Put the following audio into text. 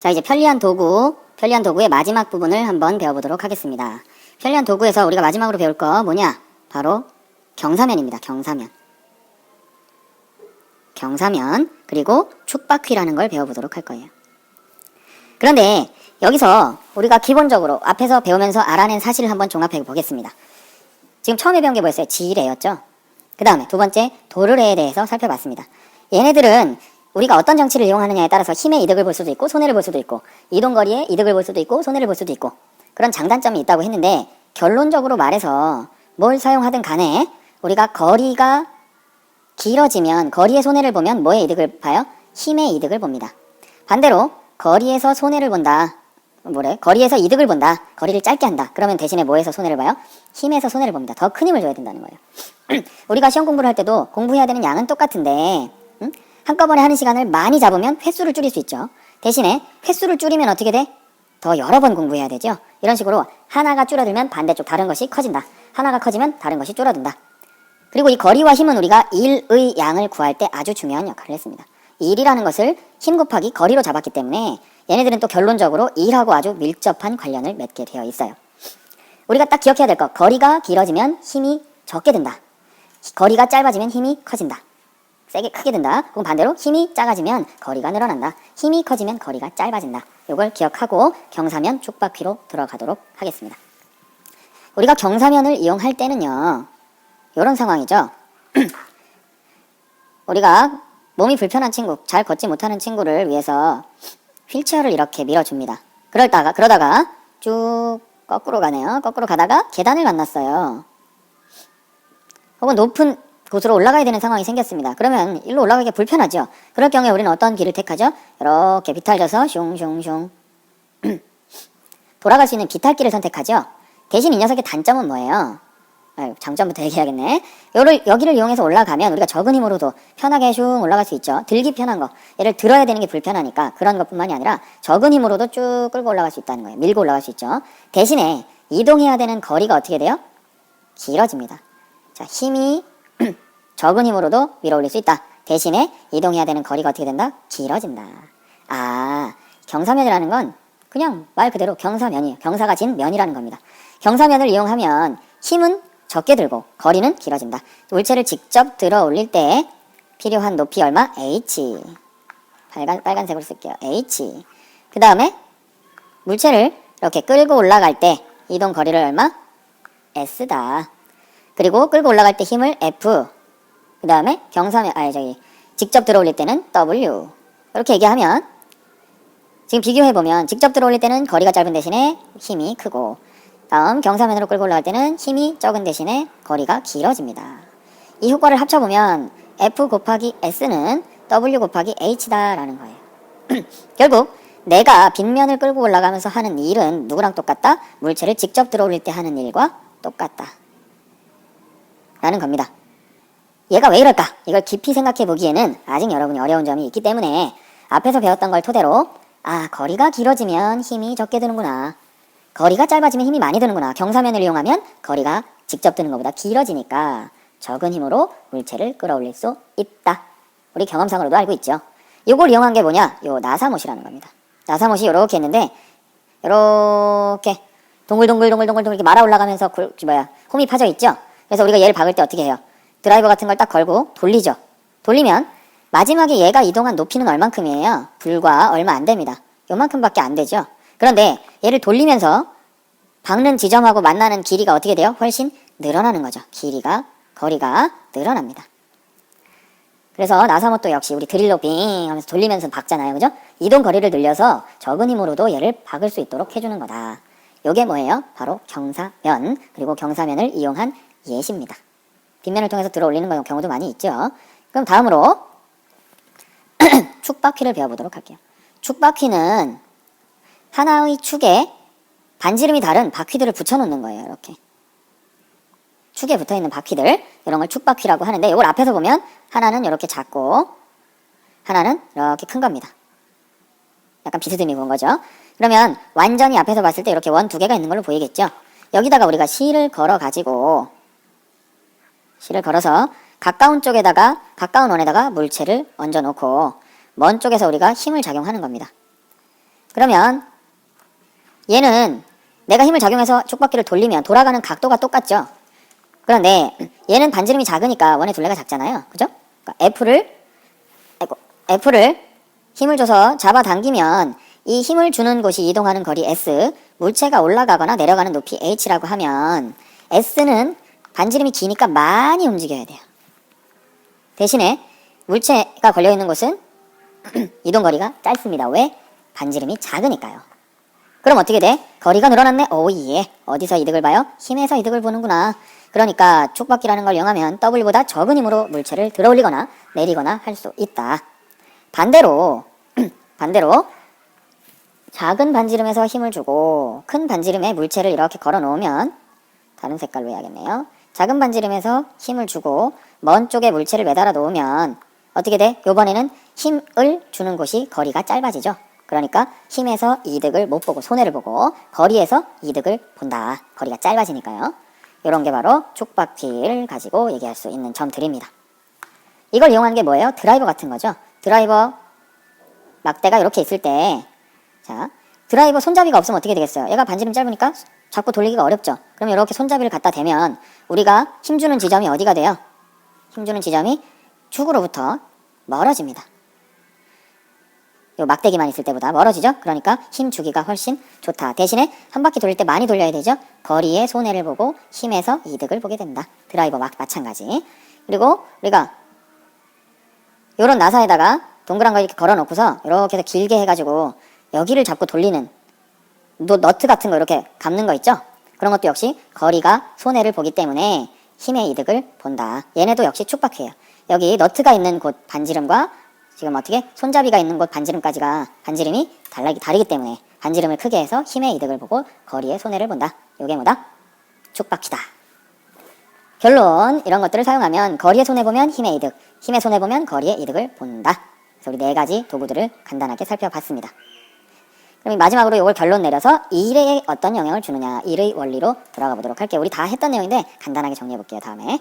자, 이제 편리한 도구, 편리한 도구의 마지막 부분을 한번 배워보도록 하겠습니다. 편리한 도구에서 우리가 마지막으로 배울 거 뭐냐? 바로 경사면입니다. 경사면. 경사면, 그리고 축바퀴라는 걸 배워보도록 할 거예요. 그런데 여기서 우리가 기본적으로 앞에서 배우면서 알아낸 사실을 한번 종합해 보겠습니다. 지금 처음에 배운 게 뭐였어요? 지뢰였죠? 그 다음에 두 번째, 도르래에 대해서 살펴봤습니다. 얘네들은 우리가 어떤 정치를 이용하느냐에 따라서 힘의 이득을 볼 수도 있고 손해를 볼 수도 있고 이동 거리의 이득을 볼 수도 있고 손해를 볼 수도 있고 그런 장단점이 있다고 했는데 결론적으로 말해서 뭘 사용하든 간에 우리가 거리가 길어지면 거리의 손해를 보면 뭐의 이득을 봐요? 힘의 이득을 봅니다. 반대로 거리에서 손해를 본다. 뭐래? 거리에서 이득을 본다. 거리를 짧게 한다. 그러면 대신에 뭐에서 손해를 봐요? 힘에서 손해를 봅니다. 더 큰 힘을 줘야 된다는 거예요. 우리가 시험 공부를 할 때도 공부해야 되는 양은 똑같은데 응? 한꺼번에 하는 시간을 많이 잡으면 횟수를 줄일 수 있죠. 대신에 횟수를 줄이면 어떻게 돼? 더 여러 번 공부해야 되죠. 이런 식으로 하나가 줄어들면 반대쪽 다른 것이 커진다. 하나가 커지면 다른 것이 줄어든다. 그리고 이 거리와 힘은 우리가 1의 양을 구할 때 아주 중요한 역할을 했습니다. 1이라는 것을 힘 곱하기 거리로 잡았기 때문에 얘네들은 또 결론적으로 1하고 아주 밀접한 관련을 맺게 되어 있어요. 우리가 딱 기억해야 될 것, 거리가 길어지면 힘이 적게 든다. 거리가 짧아지면 힘이 커진다. 세게 크게 든다. 혹은 반대로 힘이 작아지면 거리가 늘어난다. 힘이 커지면 거리가 짧아진다. 이걸 기억하고 경사면 축바퀴로 들어가도록 하겠습니다. 우리가 경사면을 이용할 때는요. 이런 상황이죠. 우리가 몸이 불편한 친구, 잘 걷지 못하는 친구를 위해서 휠체어를 이렇게 밀어줍니다. 그러다가 그러다가 쭉 거꾸로 가네요. 거꾸로 가다가 계단을 만났어요. 혹은 높은 곳으로 올라가야 되는 상황이 생겼습니다. 그러면 일로 올라가기 불편하죠. 그럴 경우에 우리는 어떤 길을 택하죠? 이렇게 비탈져서 슝슝슝 돌아갈 수 있는 비탈길을 선택하죠. 대신 이 녀석의 단점은 뭐예요? 아유, 장점부터 얘기해야겠네. 요를, 여기를 이용해서 올라가면 우리가 적은 힘으로도 편하게 슝 올라갈 수 있죠. 들기 편한 거. 얘를 들어야 되는 게 불편하니까 그런 것뿐만이 아니라 적은 힘으로도 쭉 끌고 올라갈 수 있다는 거예요. 밀고 올라갈 수 있죠. 대신에 이동해야 되는 거리가 어떻게 돼요? 길어집니다. 자, 힘이 적은 힘으로도 밀어 올릴 수 있다. 대신에 이동해야 되는 거리가 어떻게 된다? 길어진다. 아, 경사면이라는 건 그냥 말 그대로 경사면이에요. 경사가 진 면이라는 겁니다. 경사면을 이용하면 힘은 적게 들고 거리는 길어진다. 물체를 직접 들어 올릴 때 필요한 높이 얼마? h. 빨간, 빨간색으로 쓸게요. h. 그 다음에 물체를 이렇게 끌고 올라갈 때 이동 거리를 얼마? s다. 그리고 끌고 올라갈 때 힘을 f. 그 다음에 경사면, 아니 저기 직접 들어 올릴 때는 w. 이렇게 얘기하면 지금 비교해보면 직접 들어 올릴 때는 거리가 짧은 대신에 힘이 크고 다음 경사면으로 끌고 올라갈 때는 힘이 적은 대신에 거리가 길어집니다. 이 효과를 합쳐보면 F 곱하기 S는 W 곱하기 H다 라는 거예요. 결국 내가 빗면을 끌고 올라가면서 하는 일은 누구랑 똑같다? 물체를 직접 들어올릴 때 하는 일과 똑같다. 라는 겁니다. 얘가 왜 이럴까? 이걸 깊이 생각해 보기에는 아직 여러분이 어려운 점이 있기 때문에 앞에서 배웠던 걸 토대로 아, 거리가 길어지면 힘이 적게 드는구나. 거리가 짧아지면 힘이 많이 드는구나. 경사면을 이용하면 거리가 직접 드는 것보다 길어지니까 적은 힘으로 물체를 끌어올릴 수 있다. 우리 경험상으로도 알고 있죠. 이걸 이용한 게 뭐냐? 요 나사못이라는 겁니다. 나사못이 이렇게 했는데 이렇게 동글동글동글동글 이렇게 말아 올라가면서 굴, 뭐야 홈이 파져 있죠. 그래서 우리가 얘를 박을 때 어떻게 해요? 드라이버 같은 걸 딱 걸고 돌리죠. 돌리면 마지막에 얘가 이동한 높이는 얼만큼이에요? 불과 얼마 안 됩니다. 요만큼밖에 안 되죠. 그런데 얘를 돌리면서 박는 지점하고 만나는 길이가 어떻게 돼요? 훨씬 늘어나는 거죠. 길이가, 거리가 늘어납니다. 그래서 나사못도 역시 우리 드릴로 빙 하면서 돌리면서 박잖아요. 그죠? 이동 거리를 늘려서 적은 힘으로도 얘를 박을 수 있도록 해주는 거다. 요게 뭐예요? 바로 경사면, 그리고 경사면을 이용한 예시입니다. 빗면을 통해서 들어 올리는 경우도 많이 있죠. 그럼 다음으로 축바퀴를 배워보도록 할게요. 축바퀴는 하나의 축에 반지름이 다른 바퀴들을 붙여놓는 거예요. 이렇게 축에 붙어있는 바퀴들 이런 걸 축바퀴라고 하는데 이걸 앞에서 보면 하나는 이렇게 작고 하나는 이렇게 큰 겁니다. 약간 비스듬히 본 거죠. 그러면 완전히 앞에서 봤을 때 이렇게 원 두 개가 있는 걸로 보이겠죠. 여기다가 우리가 실을 걸어 가지고 실을 걸어서 가까운 쪽에다가 가까운 원에다가 물체를 얹어 놓고 먼 쪽에서 우리가 힘을 작용하는 겁니다. 그러면 얘는 내가 힘을 작용해서 촉박기를 돌리면 돌아가는 각도가 똑같죠. 그런데 얘는 반지름이 작으니까 원의 둘레가 작잖아요. 그죠? 그러니까 F를 아이고, F를 힘을 줘서 잡아당기면 이 힘을 주는 곳이 이동하는 거리 S, 물체가 올라가거나 내려가는 높이 H라고 하면 S는 반지름이 기니까 많이 움직여야 돼요. 대신에 물체가 걸려 있는 곳은 이동 거리가 짧습니다. 왜? 반지름이 작으니까요. 그럼 어떻게 돼? 거리가 늘어났네? 오예. 어디서 이득을 봐요? 힘에서 이득을 보는구나. 그러니까 촉박기라는 걸 이용하면 W보다 적은 힘으로 물체를 들어 올리거나 내리거나 할 수 있다. 반대로, 반대로, 작은 반지름에서 힘을 주고 큰 반지름에 물체를 이렇게 걸어 놓으면 다른 색깔로 해야겠네요. 작은 반지름에서 힘을 주고 먼 쪽에 물체를 매달아 놓으면 어떻게 돼? 요번에는 힘을 주는 곳이 거리가 짧아지죠. 그러니까 힘에서 이득을 못 보고 손해를 보고 거리에서 이득을 본다. 거리가 짧아지니까요. 이런 게 바로 촉박기를 가지고 얘기할 수 있는 점들입니다. 이걸 이용하는 게 뭐예요? 드라이버 같은 거죠. 드라이버 막대가 이렇게 있을 때, 자, 드라이버 손잡이가 없으면 어떻게 되겠어요? 얘가 반지름 짧으니까 잡고 돌리기가 어렵죠. 그럼 이렇게 손잡이를 갖다 대면 우리가 힘주는 지점이 어디가 돼요? 힘주는 지점이 축으로부터 멀어집니다. 요 막대기만 있을 때보다 멀어지죠? 그러니까 힘 주기가 훨씬 좋다. 대신에 한 바퀴 돌릴 때 많이 돌려야 되죠? 거리의 손해를 보고 힘에서 이득을 보게 된다. 드라이버 막 마찬가지. 그리고 우리가 요런 나사에다가 동그란 거 이렇게 걸어 놓고서 이렇게 해서 길게 해가지고 여기를 잡고 돌리는 노, 너트 같은 거 이렇게 감는 거 있죠? 그런 것도 역시 거리가 손해를 보기 때문에 힘의 이득을 본다. 얘네도 역시 축박해요. 여기 너트가 있는 곳 반지름과 지금 어떻게 손잡이가 있는 곳 반지름까지가 반지름이 달라기, 다르기 때문에 반지름을 크게 해서 힘의 이득을 보고 거리의 손해를 본다. 요게 뭐다? 축박키다. 결론 이런 것들을 사용하면 거리의 손해 보면 힘의 이득, 힘의 손해 보면 거리의 이득을 본다. 그래서 우리 네 가지 도구들을 간단하게 살펴봤습니다. 그럼 마지막으로 이걸 결론 내려서 일에 어떤 영향을 주느냐, 일의 원리로 들어가 보도록 할게요. 우리 다 했던 내용인데 간단하게 정리해 볼게요. 다음에.